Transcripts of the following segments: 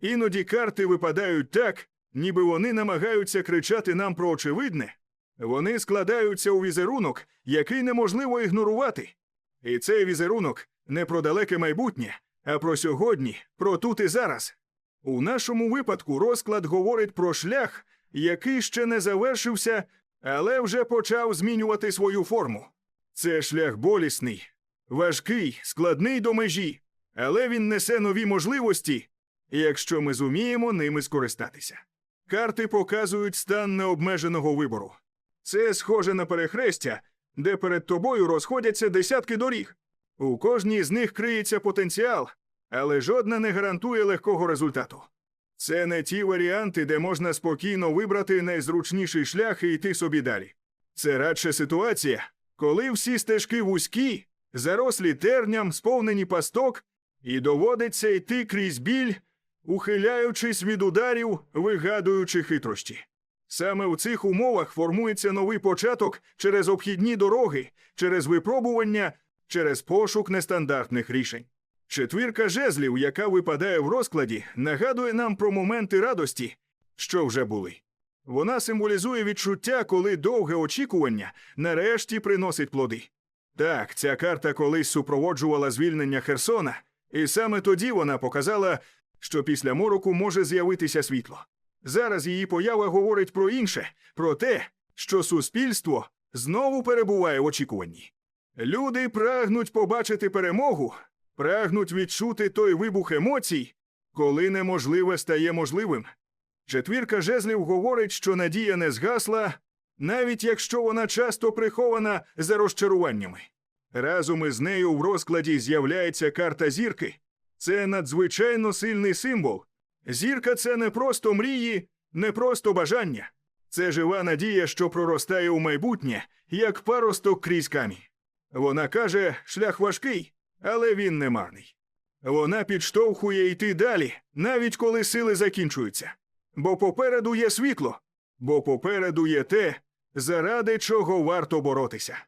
Іноді карти випадають так, ніби вони намагаються кричати нам про очевидне. Вони складаються у візерунок, який неможливо ігнорувати. І цей візерунок не про далеке майбутнє, а про сьогодні, про тут і зараз. У нашому випадку розклад говорить про шлях, який ще не завершився, але вже почав змінювати свою форму. Це шлях болісний, важкий, складний до межі, але він несе нові можливості, якщо ми зуміємо ними скористатися. Карти показують стан необмеженого вибору. Це схоже на перехрестя, де перед тобою розходяться десятки доріг. У кожній з них криється потенціал, але жодна не гарантує легкого результату. Це не ті варіанти, де можна спокійно вибрати найзручніший шлях і йти собі далі. Це радше ситуація, коли всі стежки вузькі, зарослі терням, сповнені пасток, і доводиться йти крізь біль, ухиляючись від ударів, вигадуючи хитрощі. Саме у цих умовах формується новий початок через обхідні дороги, через випробування, через пошук нестандартних рішень. Четвірка жезлів, яка випадає в розкладі, нагадує нам про моменти радості, що вже були. Вона символізує відчуття, коли довге очікування нарешті приносить плоди. Так, ця карта колись супроводжувала звільнення Херсона, і саме тоді вона показала, що після мороку може з'явитися світло. Зараз її поява говорить про інше, про те, що суспільство знову перебуває в очікуванні. Люди прагнуть побачити перемогу, прагнуть відчути той вибух емоцій, коли неможливе стає можливим. Четвірка жезлів говорить, що надія не згасла, навіть якщо вона часто прихована за розчаруваннями. Разом із нею в розкладі з'являється карта зірки. Це надзвичайно сильний символ. Зірка це не просто мрії, не просто бажання. Це жива надія, що проростає у майбутнє, як паросток крізь камінь. Вона каже, шлях важкий, але він не марний. Вона підштовхує йти далі, навіть коли сили закінчуються. Бо попереду є світло, бо попереду є те, заради чого варто боротися.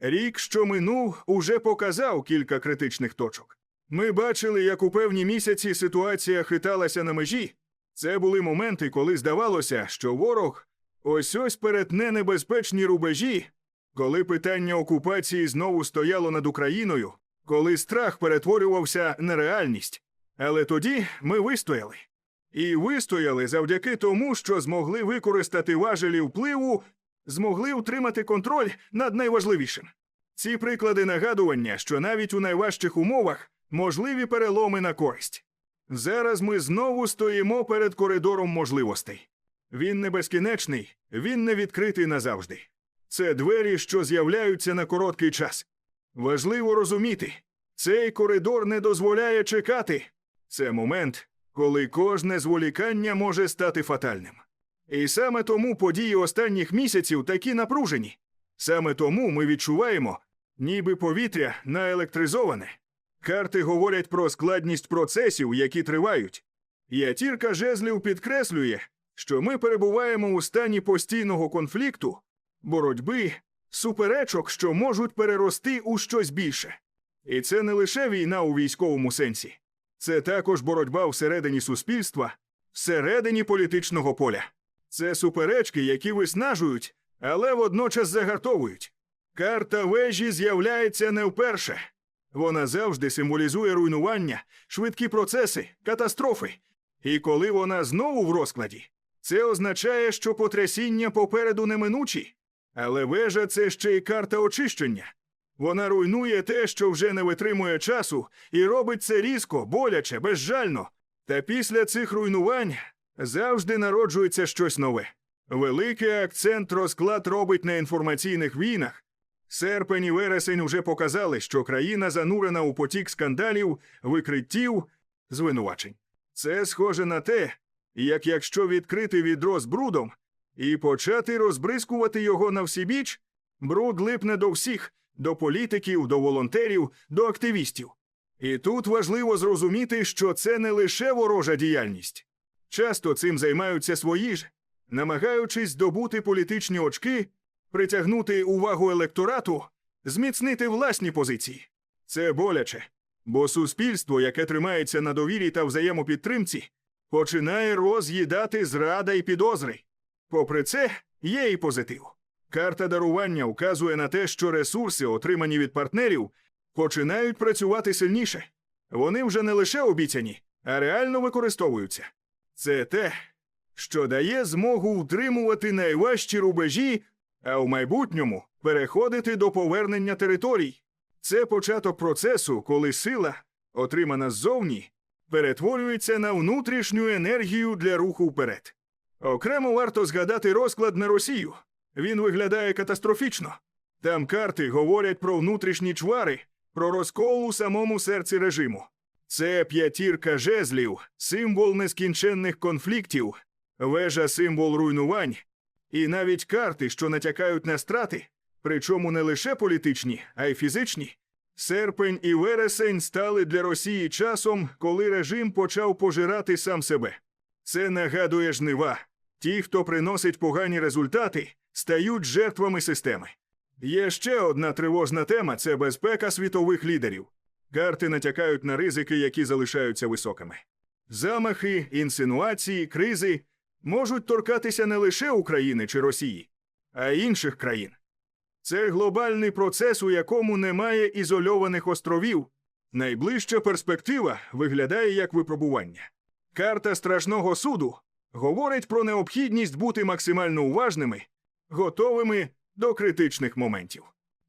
Рік, що минув, уже показав кілька критичних точок. Ми бачили, як у певні місяці ситуація хиталася на межі. Це були моменти, коли здавалося, що ворог ось ось перетне небезпечні рубежі, коли питання окупації знову стояло над Україною, коли страх перетворювався на реальність. Але тоді ми вистояли. І вистояли завдяки тому, що змогли використати важелі впливу, змогли утримати контроль над найважливішим. Ці приклади нагадування, що навіть у найважчих умовах можливі переломи на користь. Зараз ми знову стоїмо перед коридором можливостей. Він не безкінечний, він не відкритий назавжди. Це двері, що з'являються на короткий час. Важливо розуміти, цей коридор не дозволяє чекати. Це момент, коли кожне зволікання може стати фатальним. І саме тому події останніх місяців такі напружені. Саме тому ми відчуваємо, ніби повітря наелектризоване. Карти говорять про складність процесів, які тривають. Ятірка жезлів підкреслює, що ми перебуваємо у стані постійного конфлікту, боротьби, суперечок, що можуть перерости у щось більше. І це не лише війна у військовому сенсі, це також боротьба всередині суспільства, всередині політичного поля. Це суперечки, які виснажують, але водночас загартовують. Карта вежі з'являється не вперше. Вона завжди символізує руйнування, швидкі процеси, катастрофи. І коли вона знову в розкладі, це означає, що потрясіння попереду неминучі. Але вежа це ще й карта очищення. Вона руйнує те, що вже не витримує часу, і робить це різко, боляче, безжально. Та після цих руйнувань завжди народжується щось нове. Великий акцент розклад робить на інформаційних війнах. Серпень і вересень уже показали, що країна занурена у потік скандалів, викриттів, звинувачень. Це схоже на те, як якщо відкрити відро з брудом і почати розбризкувати його на всібіч, бруд липне до всіх, до політиків, до волонтерів, до активістів. І тут важливо зрозуміти, що це не лише ворожа діяльність. Часто цим займаються свої ж, намагаючись здобути політичні очки, притягнути увагу електорату, зміцнити власні позиції. Це боляче, бо суспільство, яке тримається на довірі та взаємопідтримці, починає роз'їдати зрада і підозри. Попри це, є і позитив. Карта дарування вказує на те, що ресурси, отримані від партнерів, починають працювати сильніше. Вони вже не лише обіцяні, а реально використовуються. Це те, що дає змогу утримувати найважчі рубежі, а в майбутньому переходити до повернення територій. Це початок процесу, коли сила, отримана ззовні, перетворюється на внутрішню енергію для руху вперед. Окремо варто згадати розклад на Росію. Він виглядає катастрофічно. Там карти говорять про внутрішні чвари, про розкол у самому серці режиму. Це п'ятірка жезлів, символ нескінченних конфліктів, вежа символ руйнувань, і навіть карти, що натякають на страти, причому не лише політичні, а й фізичні. Серпень і вересень стали для Росії часом, коли режим почав пожирати сам себе. Це нагадує жнива. Ті, хто приносить погані результати, стають жертвами системи. Є ще одна тривожна тема це безпека світових лідерів. Карти натякають на ризики, які залишаються високими. Замахи, інсинуації, кризи можуть торкатися не лише України чи Росії, а й інших країн. Це глобальний процес, у якому немає ізольованих островів. Найближча перспектива виглядає як випробування. Карта страшного суду говорить про необхідність бути максимально уважними, готовими до критичних моментів.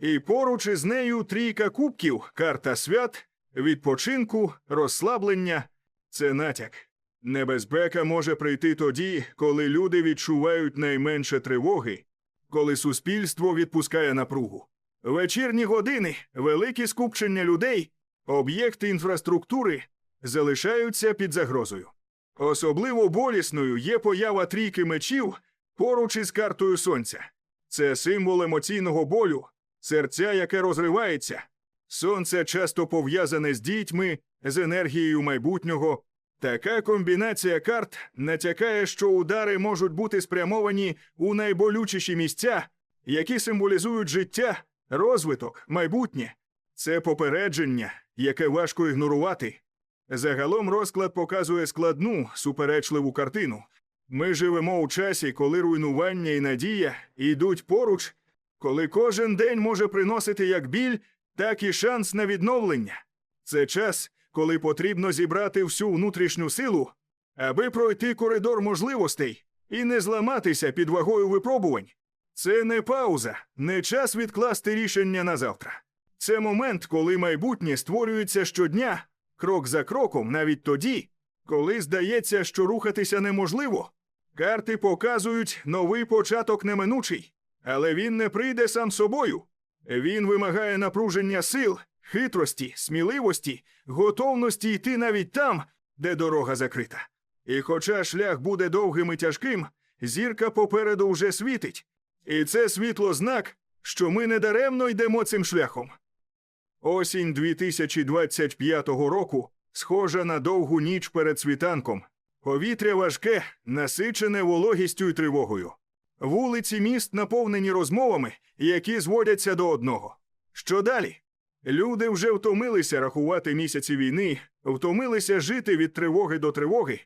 І поруч із нею трійка кубків, карта свят, відпочинку, розслаблення це натяк. Небезпека може прийти тоді, коли люди відчувають найменше тривоги, коли суспільство відпускає напругу. Вечірні години, великі скупчення людей, об'єкти інфраструктури залишаються під загрозою. Особливо болісною є поява трійки мечів поруч із картою сонця. Це символ емоційного болю, серця, яке розривається. Сонце часто пов'язане з дітьми, з енергією майбутнього. Така комбінація карт натякає, що удари можуть бути спрямовані у найболючіші місця, які символізують життя, розвиток, майбутнє. Це попередження, яке важко ігнорувати. Загалом розклад показує складну, суперечливу картину. Ми живемо у часі, коли руйнування і надія йдуть поруч, коли кожен день може приносити як біль, так і шанс на відновлення. Це час, коли потрібно зібрати всю внутрішню силу, аби пройти коридор можливостей і не зламатися під вагою випробувань. Це не пауза, не час відкласти рішення на завтра. Це момент, коли майбутнє створюється щодня, крок за кроком, навіть тоді, коли здається, що рухатися неможливо. Карти показують новий початок неминучий, але він не прийде сам собою. Він вимагає напруження сил, хитрості, сміливості, готовності йти навіть там, де дорога закрита. І хоча шлях буде довгим і тяжким, зірка попереду вже світить. І це світло знак, що ми недаремно йдемо цим шляхом. Осінь 2025 року схожа на довгу ніч перед світанком. Повітря важке, насичене вологістю й тривогою. Вулиці міст наповнені розмовами, які зводяться до одного. Що далі? Люди вже втомилися рахувати місяці війни, втомилися жити від тривоги до тривоги.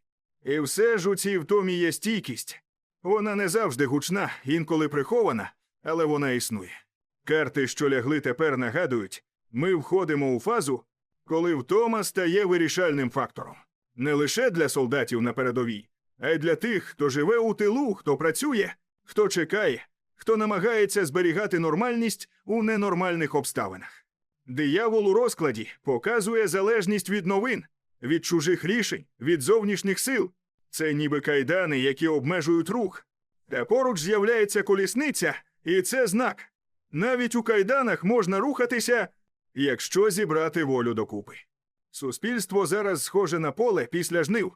І все ж у цій втомі є стійкість. Вона не завжди гучна, інколи прихована, але вона існує. Карти, що лягли тепер, нагадують, ми входимо у фазу, коли втома стає вирішальним фактором. Не лише для солдатів на передовій, а й для тих, хто живе у тилу, хто працює, хто чекає, хто намагається зберігати нормальність у ненормальних обставинах. Диявол у розкладі показує залежність від новин, від чужих рішень, від зовнішніх сил. Це ніби кайдани, які обмежують рух. Та поруч з'являється колісниця, і це знак. Навіть у кайданах можна рухатися, якщо зібрати волю докупи. Суспільство зараз схоже на поле після жнив.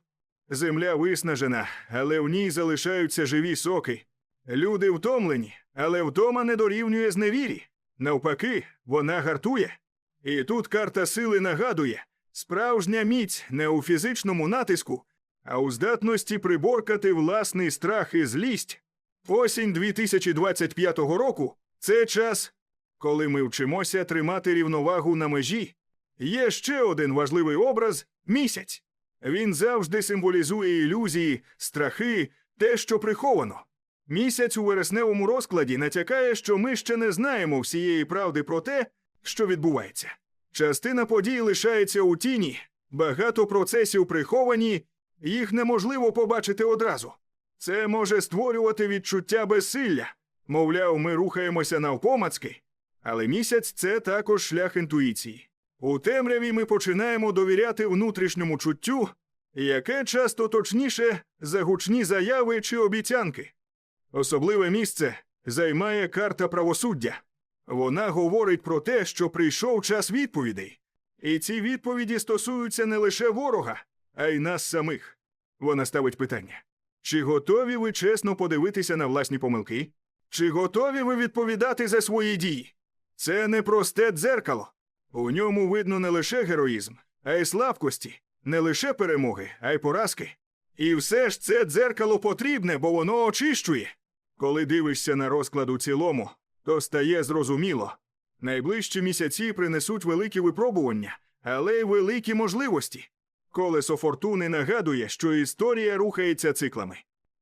Земля виснажена, але в ній залишаються живі соки. Люди втомлені, але втома не дорівнює зневірі. Навпаки, вона гартує. І тут карта сили нагадує справжня міць не у фізичному натиску, а у здатності приборкати власний страх і злість. Осінь 2025 року це час, коли ми вчимося тримати рівновагу на межі. Є ще один важливий образ місяць. Він завжди символізує ілюзії, страхи, те, що приховано. Місяць у вересневому розкладі натякає, що ми ще не знаємо всієї правди про те, що відбувається. Частина подій лишається у тіні, багато процесів приховані, їх неможливо побачити одразу. Це може створювати відчуття безсилля. Мовляв, ми рухаємося навпомацки, але місяць це також шлях інтуїції. У темряві ми починаємо довіряти внутрішньому чуттю, яке часто точніше за гучні заяви чи обіцянки. Особливе місце займає карта правосуддя. Вона говорить про те, що прийшов час відповідей. І ці відповіді стосуються не лише ворога, а й нас самих. Вона ставить питання: чи готові ви чесно подивитися на власні помилки? Чи готові ви відповідати за свої дії? Це не просте дзеркало. У ньому видно не лише героїзм, а й слабкості, не лише перемоги, а й поразки. І все ж це дзеркало потрібне, бо воно очищує. Коли дивишся на розклад у цілому, то стає зрозуміло. Найближчі місяці принесуть великі випробування, але й великі можливості. Колесо фортуни нагадує, що історія рухається циклами.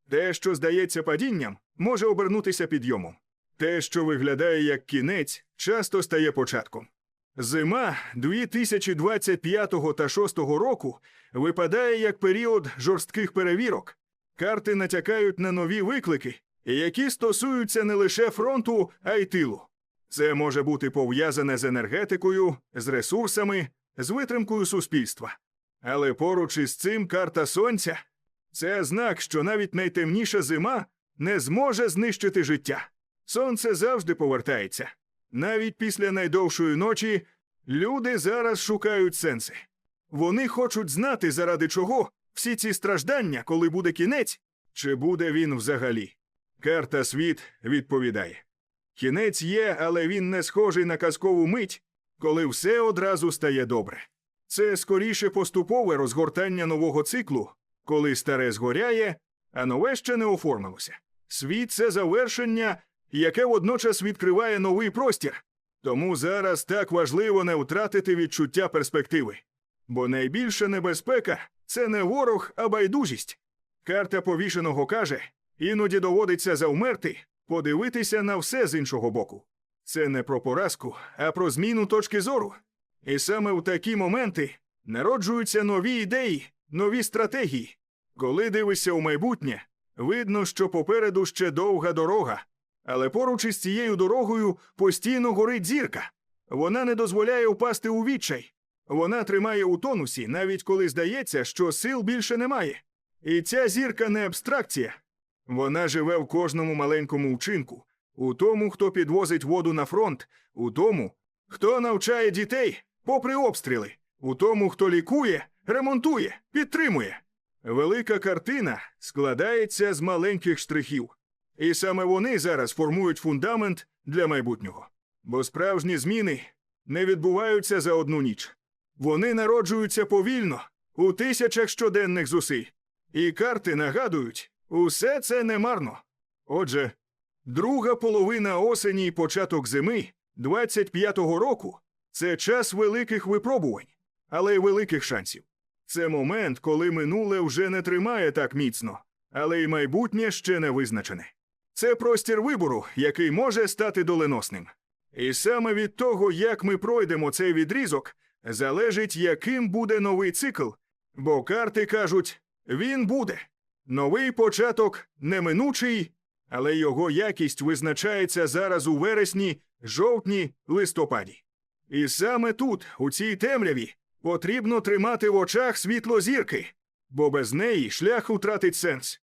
Те, що здається падінням, може обернутися підйомом. Те, що виглядає як кінець, часто стає початком. Зима 2025 та 6 року випадає як період жорстких перевірок. Карти натякають на нові виклики, які стосуються не лише фронту, а й тилу. Це може бути пов'язане з енергетикою, з ресурсами, з витримкою суспільства. Але поруч із цим карта сонця це знак, що навіть найтемніша зима не зможе знищити життя. Сонце завжди повертається. Навіть після найдовшої ночі люди зараз шукають сенси. Вони хочуть знати, заради чого всі ці страждання, коли буде кінець, чи буде він взагалі. Карта світ відповідає. Кінець є, але він не схожий на казкову мить, коли все одразу стає добре. Це скоріше поступове розгортання нового циклу, коли старе згоряє, а нове ще не оформилося. Світ це завершення, яке водночас відкриває новий простір. Тому зараз так важливо не втратити відчуття перспективи. Бо найбільша небезпека це не ворог, а байдужість. Карта повішеного каже, іноді доводиться завмерти, подивитися на все з іншого боку. Це не про поразку, а про зміну точки зору. І саме в такі моменти народжуються нові ідеї, нові стратегії. Коли дивишся у майбутнє, видно, що попереду ще довга дорога, але поруч із цією дорогою постійно горить зірка. Вона не дозволяє впасти у відчай. Вона тримає у тонусі, навіть коли здається, що сил більше немає. І ця зірка не абстракція. Вона живе в кожному маленькому вчинку, у тому, хто підвозить воду на фронт, у тому, хто навчає дітей, попри обстріли, у тому, хто лікує, ремонтує, підтримує. Велика картина складається з маленьких штрихів. І саме вони зараз формують фундамент для майбутнього. Бо справжні зміни не відбуваються за одну ніч. Вони народжуються повільно, у тисячах щоденних зусиль. І карти нагадують, усе це немарно. Отже, друга половина осені і початок зими 25-го року це час великих випробувань, але й великих шансів. Це момент, коли минуле вже не тримає так міцно, але й майбутнє ще не визначене. Це простір вибору, який може стати доленосним. І саме від того, як ми пройдемо цей відрізок, залежить, яким буде новий цикл, бо карти кажуть, він буде. Новий початок неминучий, але його якість визначається зараз у вересні, жовтні, листопаді. І саме тут, у цій темряві, потрібно тримати в очах світло зірки, бо без неї шлях втратить сенс.